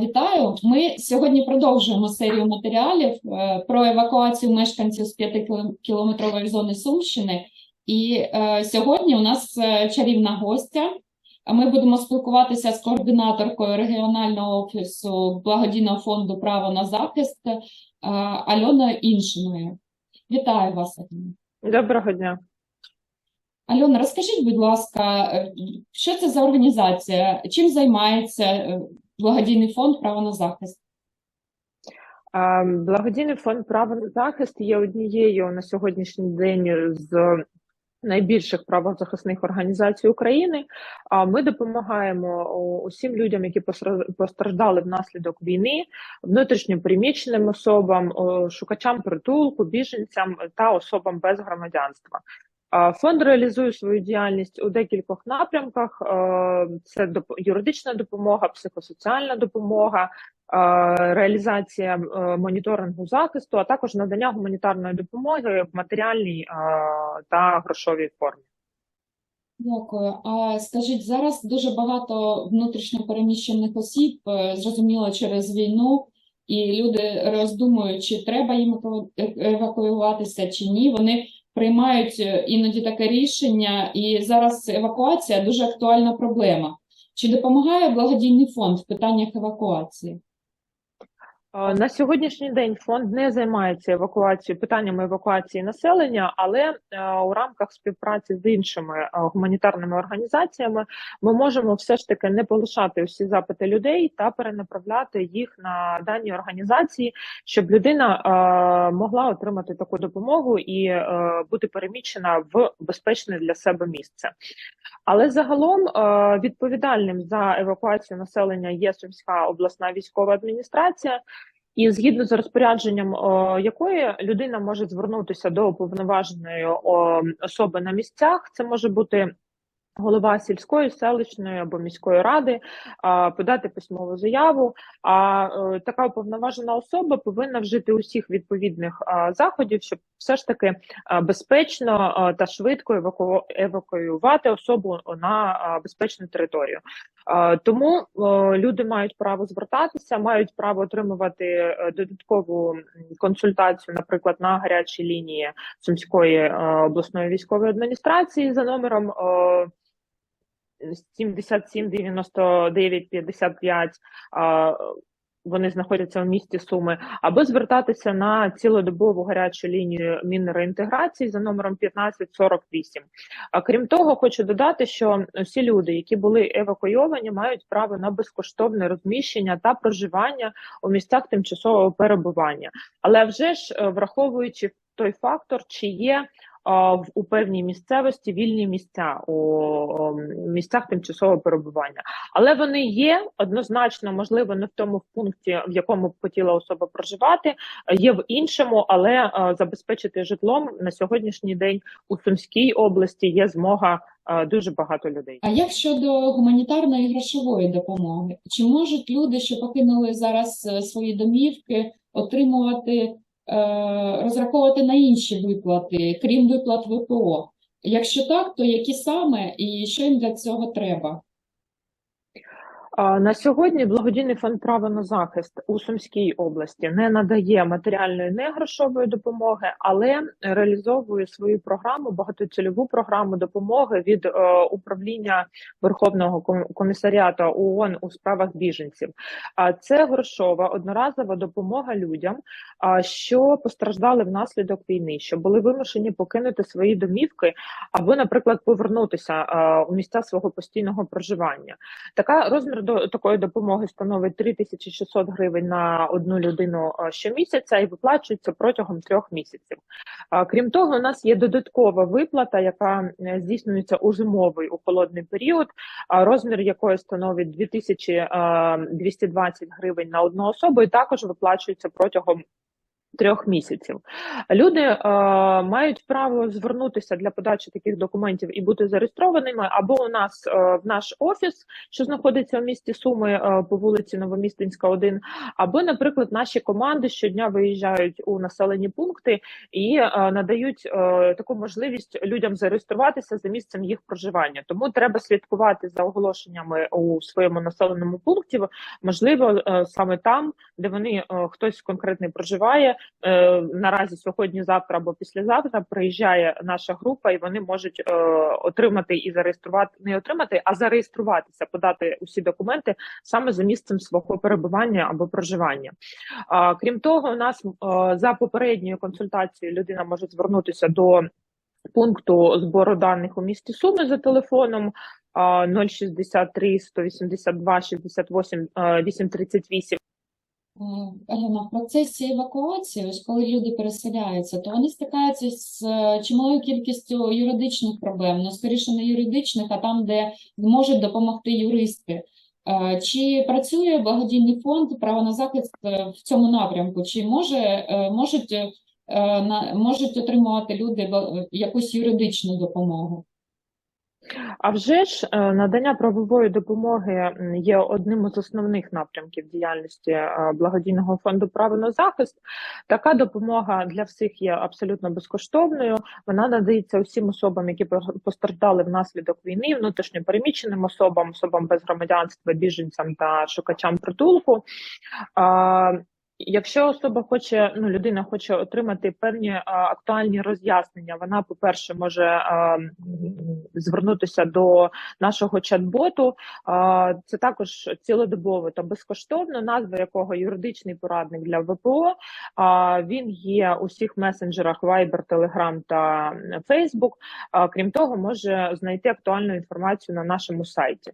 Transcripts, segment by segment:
Вітаю! Ми сьогодні продовжуємо серію матеріалів е, про евакуацію мешканців з 5-кілометрової зони Сумщини. І е, сьогодні у нас е, чарівна гостя. Ми будемо спілкуватися з координаторкою регіонального офісу благодійного фонду Право на захист е, Альоною Іншиною. Вітаю вас, Альона. Доброго дня. Альона, розкажіть, будь ласка, е, що це за організація? Чим займається благодійний фонд Право на захист? Благодійний фонд право на захист є однією на сьогоднішній день з найбільших правозахисних організацій України. А ми допомагаємо усім людям, які постраждали внаслідок війни, внутрішньо переміщеним особам, шукачам притулку, біженцям та особам без громадянства. Фонд реалізує свою діяльність у декількох напрямках: це юридична допомога, психосоціальна допомога, реалізація е, моніторингу захисту, а також надання гуманітарної допомоги в матеріальній та грошовій формі. Дякую. А скажіть, зараз дуже багато внутрішньо переміщених осіб, е, зрозуміло, через війну, і люди роздумують, чи треба їм евакуюватися, чи ні. Вони приймають е, іноді таке рішення, і зараз евакуація дуже актуальна проблема. Чи допомагає благодійний фонд в питаннях евакуації? Е, На сьогоднішній день фонд не займається евакуацією питаннями евакуації населення, але е, у рамках співпраці з іншими е, гуманітарними організаціями ми можемо все ж таки не полишати усі запити людей та перенаправляти їх на дані організації, щоб людина могла отримати таку допомогу і бути переміщена в безпечне для себе місце. Але загалом відповідальним за евакуацію населення є Сумська обласна військова адміністрація. І згідно з розпорядженням, о, якої людина може звернутися до уповноваженої о, особи на місцях, це може бути голова сільської, селищної або міської ради, а, подати письмову заяву. А е, така уповноважена особа повинна вжити усіх відповідних а, заходів, щоб все ж таки а, безпечно а, та швидко еваку... евакуювати особу на а, безпечну територію. Тому е, люди мають право звертатися, мають право отримувати е, додаткову консультацію, наприклад, на гарячій лінії Сумської е, обласної військової адміністрації за номером е, 77 99 55. Вони знаходяться в місті Суми, або звертатися на цілодобову гарячу лінію Мінреінтеграції за номером 1548. А крім того, хочу додати, що всі люди, які були евакуйовані, мають право на безкоштовне розміщення та проживання у місцях тимчасового перебування. Але вже ж е, враховуючи той фактор, чи є в у певній місцевості вільні місця у місцях тимчасового перебування, але вони є однозначно, можливо, не в тому пункті, в якому б хотіла особа проживати, є в іншому, але забезпечити житлом на сьогоднішній день у Сумській області є змога дуже багато людей. А як щодо гуманітарної грошової допомоги? Чи можуть люди, що покинули зараз е, свої домівки, отримувати, розраховувати на інші виплати, крім виплат ВПО? Якщо так, то які саме і що їм для цього треба? На сьогодні благодійний фонд право на захист у Сумській області не надає матеріальної не грошової допомоги, але реалізовує свою програму, багатоцільову програму допомоги від е, управління Верховного ком- комісаріату ООН у справах біженців. А це грошова одноразова допомога людям, що постраждали внаслідок війни, що були вимушені покинути свої домівки або, наприклад, повернутися у місця свого постійного проживання. Така розмір до такої допомоги становить 3600 гривень на одну людину щомісяця і виплачується протягом трьох місяців. Крім того, у нас є додаткова виплата, яка здійснюється у зимовий у холодний період, розмір якої становить 2220 гривень на одну особу, і також виплачується протягом Трьох місяців люди е, мають право звернутися для подачі таких документів і бути зареєстрованими або у нас е, в наш офіс, що знаходиться в місті Суми е, по вулиці Новомістинська, 1, або, наприклад, наші команди щодня виїжджають у населені пункти і е, надають е, таку можливість людям зареєструватися за місцем їх проживання. Тому треба слідкувати за оголошеннями у своєму населеному пункті. Можливо, е, саме там, де вони е, хтось конкретний проживає. Е, Наразі сьогодні, завтра або післязавтра приїжджає наша група, і вони можуть е, отримати і зареєструвати, не отримати, а зареєструватися, подати усі документи саме за місцем свого перебування або проживання. А, крім того, у нас е, за попередньою консультацією людина може звернутися до пункту збору даних у місті Суми за телефоном а, 063 182 68 е, 838. Альона, в процесі евакуації, ось коли люди переселяються, то вони стикаються з е, чималою кількістю юридичних проблем. Ну, скоріше не юридичних, а там, де можуть допомогти юристи. Е, Чи працює благодійний фонд право на захист в цьому напрямку? Чи може, е, можуть, можуть отримувати люди якусь юридичну допомогу? А вже ж е, надання правової допомоги є одним із основних напрямків діяльності е, благодійного фонду право на захист. Така допомога для всіх є абсолютно безкоштовною. Вона надається усім особам, які пос- постраждали внаслідок війни, внутрішньо переміщеним особам, особам без громадянства, біженцям та шукачам притулку. А, Якщо особа хоче, ну людина хоче отримати певні а, актуальні роз'яснення, вона, по-перше, може а, звернутися до нашого чат-боту. А, це також цілодобово та безкоштовно, назва якого юридичний порадник для ВПО. А, він є у всіх месенджерах Viber, Telegram та Facebook. А, крім того, може знайти актуальну інформацію на нашому сайті.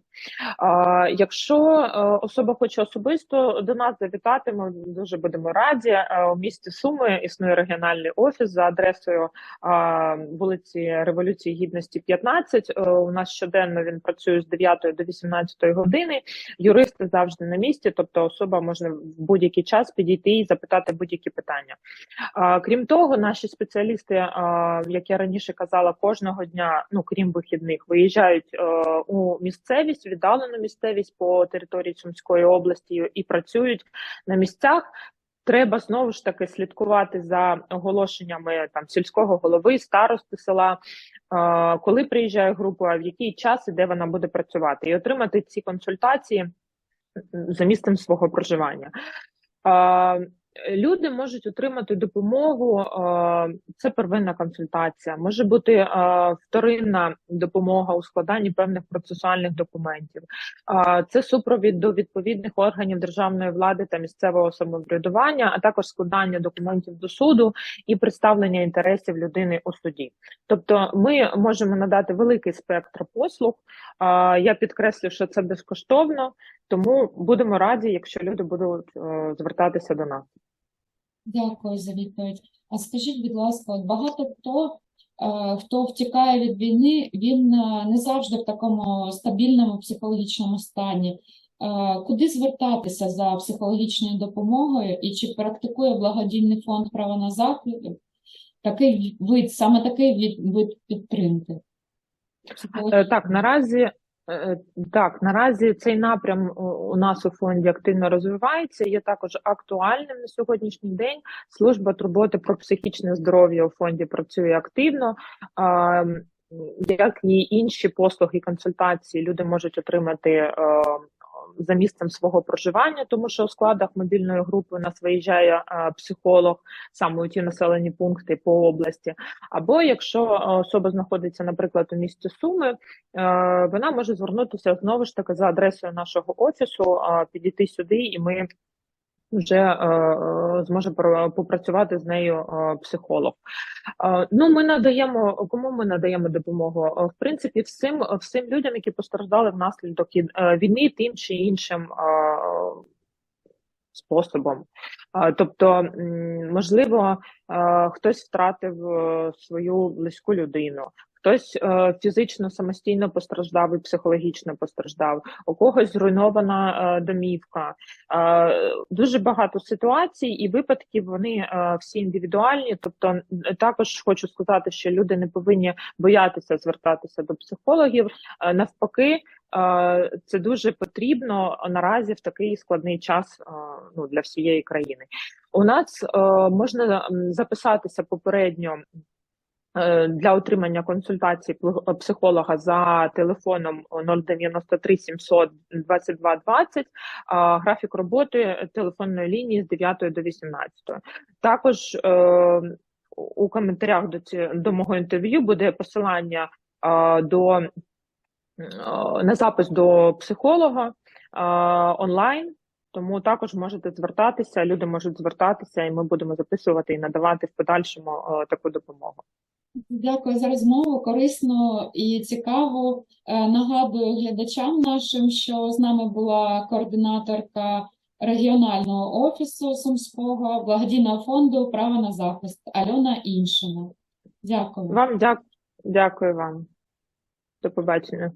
А, Якщо е, особа хоче особисто до нас завітати, ми дуже будемо раді. Е, У місті Суми існує регіональний офіс за адресою вулиці Революції Гідності 15. Е, У нас щоденно він працює з 9 до 18 години. Юристи завжди на місці, тобто особа може в будь-який час підійти і запитати будь-які питання. Крім того, наші спеціалісти, як я раніше казала, кожного дня, ну крім вихідних, виїжджають е, у місцевість, віддалену місцевість по території Сумської області і працюють на місцях. Треба знову ж таки слідкувати за оголошеннями там сільського голови, старости села, коли приїжджає група, в який час і де вона буде працювати, і отримати ці консультації за місцем свого проживання. Люди можуть отримати допомогу. Це первинна консультація, може бути вторинна допомога у складанні певних процесуальних документів. Це супровід до відповідних органів державної влади та місцевого самоврядування, а також складання документів до суду і представлення інтересів людини у суді. Тобто, ми можемо надати великий спектр послуг. Я підкреслю, що це безкоштовно, тому будемо раді, якщо люди будуть е, звертатися до нас. Дякую за відповідь. А скажіть, будь ласка, багато хто, е, хто втікає від війни, він е, не завжди в такому стабільному психологічному стані. Е, Куди звертатися за психологічною допомогою і чи практикує благодійний фонд право на захист такий вид, саме такий вид підтримки? Так, наразі так, наразі цей напрям у- у нас у фонді активно розвивається. Є також актуальним на сьогоднішній день. Служба турботи про психічне здоров'я у фонді працює активно. Як і інші послуги консультації, люди можуть отримати е, за місцем свого проживання, тому що у складах мобільної групи у нас виїжджає е, психолог саме у ті населені пункти по області. Або якщо е, особа знаходиться, наприклад, у місті Суми, е, вона може звернутися знову ж таки за адресою нашого офісу, підійти сюди, і ми вже е, е, зможе попрацювати з нею е, психолог. Ну, ми надаємо кому ми надаємо допомогу? В принципі, всім всім людям, які постраждали внаслідок війни, тим чи іншим способом. Тобто, можливо, хтось втратив свою близьку людину, хтось е, фізично самостійно постраждав і психологічно постраждав, у когось зруйнована е, домівка. Е, дуже багато ситуацій і випадків. Вони е, всі індивідуальні. Тобто, також хочу сказати, що люди не повинні боятися звертатися до психологів. Е, навпаки, е, це дуже потрібно наразі в такий складний час е, ну, для всієї країни. У нас е, можна записатися попередньо для отримання консультації психолога за телефоном 093 700 22 20, а графік роботи телефонної лінії з 9 до 18. Також е, у коментарях до, ці, до мого інтерв'ю буде посилання е, до е, на запис до психолога е, онлайн. Тому також можете звертатися, люди можуть звертатися, і ми будемо записувати і надавати в подальшому е, таку допомогу. Дякую за розмову, корисно і цікаво. Е, Нагадую глядачам нашим, що з нами була координаторка регіонального офісу Сумського благодійного фонду Право на захист Альона Іншина. Дякую. Вам Дякую, дякую вам. До побачення.